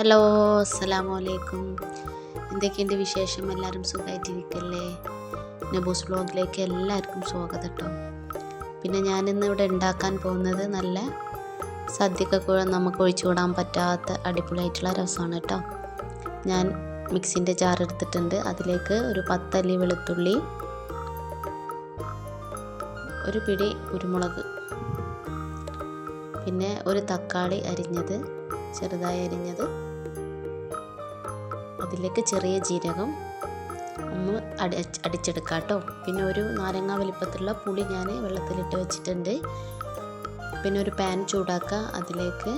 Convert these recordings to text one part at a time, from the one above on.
Hello അസ്സലാമു അലൈക്കും എന്തൊക്കെയുണ്ട് വിശേഷം? എല്ലാവരും സുഖമായിട്ടിരിക്കല്ലേ നബൂസ് ബ്ലോഗിലേക്ക് എല്ലാവർക്കും സ്വാഗതം കേട്ടോ പിന്നെ ഞാനിന്ന് ഇവിടെ ഉണ്ടാക്കാൻ പോകുന്നത് നല്ല സദ്യക്കൊക്കെ നമുക്ക് ഒഴിച്ചു കൂടാൻ പറ്റാത്ത അടിപൊളിയായിട്ടുള്ള രസമാണ് കേട്ടോ ഞാൻ മിക്സിന്റെ ജാർ എടുത്തിട്ടുണ്ട്. അതിലേക്ക് ഒരു പത്തല്ലി വെളുത്തുള്ളി ഒരു പിടി കുരുമുളക് പിന്നെ ഒരു തക്കാളി അരിഞ്ഞത് ചെറുതായി അരിഞ്ഞത് അതിലേക്ക് ചെറിയ ജീരകം ഒന്ന് അടി അടിച്ചെടുക്കാം കേട്ടോ. പിന്നെ ഒരു നാരങ്ങ വലിപ്പത്തിലുള്ള പുളി ഞാൻ വെള്ളത്തിലിട്ട് വെച്ചിട്ടുണ്ട്. പിന്നെ ഒരു പാൻ ചൂടാക്കുക. അതിലേക്ക്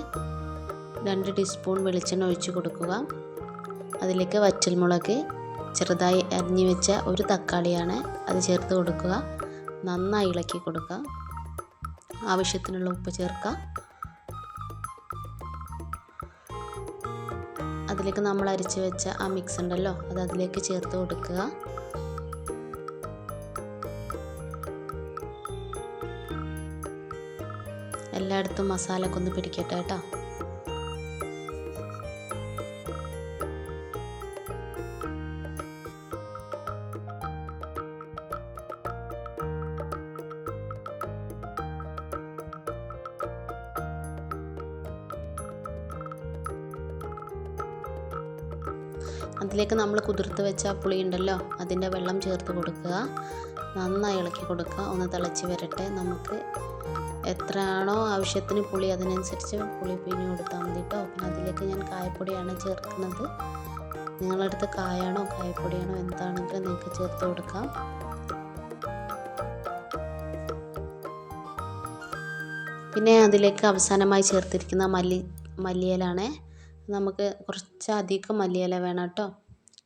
രണ്ട് ടീസ്പൂൺ വെളിച്ചെണ്ണ ഒഴിച്ചു കൊടുക്കുക. അതിലേക്ക് വറ്റൽമുളക് ചെറുതായി അരിഞ്ഞു വെച്ച ഒരു തക്കാളിയാണ് അത് ചേർത്ത് കൊടുക്കുക. നന്നായി ഇളക്കി കൊടുക്കുക. ആവശ്യത്തിനുള്ള ഉപ്പ് ചേർക്കുക. അതിലേക്ക് നമ്മൾ അരിച്ച് വെച്ച ആ മിക്സ് ഉണ്ടല്ലോ അത് അതിലേക്ക് ചേർത്ത് കൊടുക്കുക. എല്ലായിടത്തും മസാലയൊക്കെ ഒന്ന് പിടിക്കട്ടെ കേട്ടോ. അതിലേക്ക് നമ്മൾ കുതിർത്ത് വെച്ച പുളി ഉണ്ടല്ലോ അതിന്റെ വെള്ളം ചേർത്ത് കൊടുക്കുക. നന്നായി ഇളക്കി കൊടുക്കുക. ഒന്ന് തിളച്ച് വരട്ടെ. നമുക്ക് എത്രയാണോ ആവശ്യത്തിന് പുളി അതിനനുസരിച്ച് പുളി പിഴിഞ്ഞ് കൊടുത്താൽ മതി കേട്ടോ. പിന്നെ അതിലേക്ക് ഞാൻ കായപ്പൊടിയാണ് ചേർക്കുന്നത്. നിങ്ങളടുത്ത് കായാണോ കായപ്പൊടിയാണോ എന്താണെങ്കിലും നിങ്ങൾക്ക് ചേർത്ത് കൊടുക്കാം. പിന്നെ അതിലേക്ക് അവസാനമായി ചേർത്തിരിക്കുന്ന മല്ലി മല്ലിയിലാണ് നമുക്ക് കുറച്ചധികം മല്ലിയില വേണം കേട്ടോ.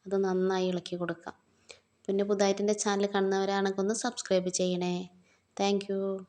അത് നന്നായി ഇളക്കി കൊടുക്കാം. പിന്നെ പുതുതായിട്ട് എന്റെ ചാനൽ കാണുന്നവരാണെങ്കിൽ ഒന്ന് സബ്സ്ക്രൈബ് ചെയ്യണേ. താങ്ക്